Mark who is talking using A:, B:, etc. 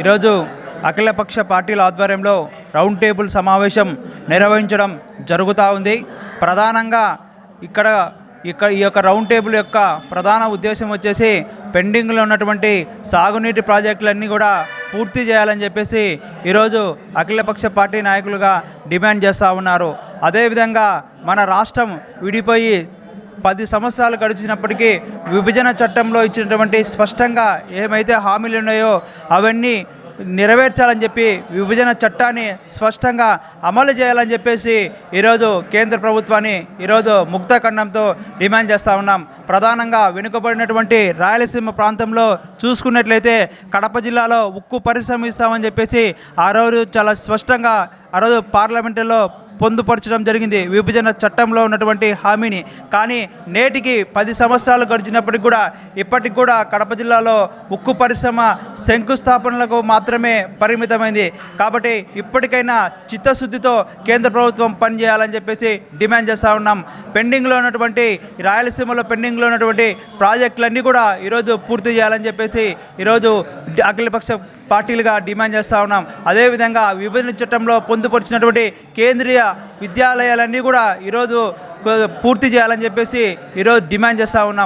A: ఈరోజు అఖిలపక్ష పార్టీల ఆధ్వర్యంలో రౌండ్ టేబుల్ సమావేశం నిర్వహించడం జరుగుతూ ఉంది. ప్రధానంగా ఇక్కడ ఇక్కడ ఈ యొక్క రౌండ్ టేబుల్ యొక్క ప్రధాన ఉద్దేశం వచ్చేసి పెండింగ్లో ఉన్నటువంటి సాగునీటి ప్రాజెక్టులన్నీ కూడా పూర్తి చేయాలని చెప్పేసి ఈరోజు అఖిలపక్ష పార్టీ నాయకులుగా డిమాండ్ చేస్తూ ఉన్నారు. అదేవిధంగా మన రాష్ట్రం విడిపోయి పది సంవత్సరాలు గడిచినప్పటికీ విభజన చట్టంలో ఇచ్చినటువంటి స్పష్టంగా ఏమైతే హామీలు ఉన్నాయో అవన్నీ నెరవేర్చాలని చెప్పి విభజన చట్టాన్ని స్పష్టంగా అమలు చేయాలని చెప్పేసి ఈరోజు కేంద్ర ప్రభుత్వాన్ని ఈరోజు ముక్త ఖండంతో డిమాండ్ చేస్తూ ఉన్నాం. ప్రధానంగా వెనుకబడినటువంటి రాయలసీమ ప్రాంతంలో చూసుకున్నట్లయితే కడప జిల్లాలో ఉక్కు పరిశ్రమ ఇస్తామని చెప్పేసి ఆ రోజు చాలా స్పష్టంగా ఆ రోజు పార్లమెంటులో పొందుపరచడం జరిగింది. విభజన చట్టంలో ఉన్నటువంటి హామీని. కానీ నేటికి పది సంవత్సరాలు గడిచినప్పటికి కూడా ఇప్పటికి కూడా కడప జిల్లాలో ఉక్కు పరిశ్రమ శంకుస్థాపనలకు మాత్రమే పరిమితమైంది. కాబట్టి ఇప్పటికైనా చిత్తశుద్ధితో కేంద్ర ప్రభుత్వం పనిచేయాలని చెప్పేసి డిమాండ్ చేస్తూ ఉన్నాం. పెండింగ్లో ఉన్నటువంటి రాయలసీమలో పెండింగ్లో ఉన్నటువంటి ప్రాజెక్టులన్నీ కూడా ఈరోజు పూర్తి చేయాలని చెప్పేసి ఈరోజు అఖిలపక్ష పార్టీలుగా డిమాండ్ చేస్తూ ఉన్నాం. అదేవిధంగా విభజన చట్టంలో పొందుపరిచినటువంటి కేంద్రీయ విద్యాలయాలన్నీ కూడా ఈరోజు పూర్తి చేయాలని చెప్పేసి ఈరోజు డిమాండ్ చేస్తూ ఉన్నాం.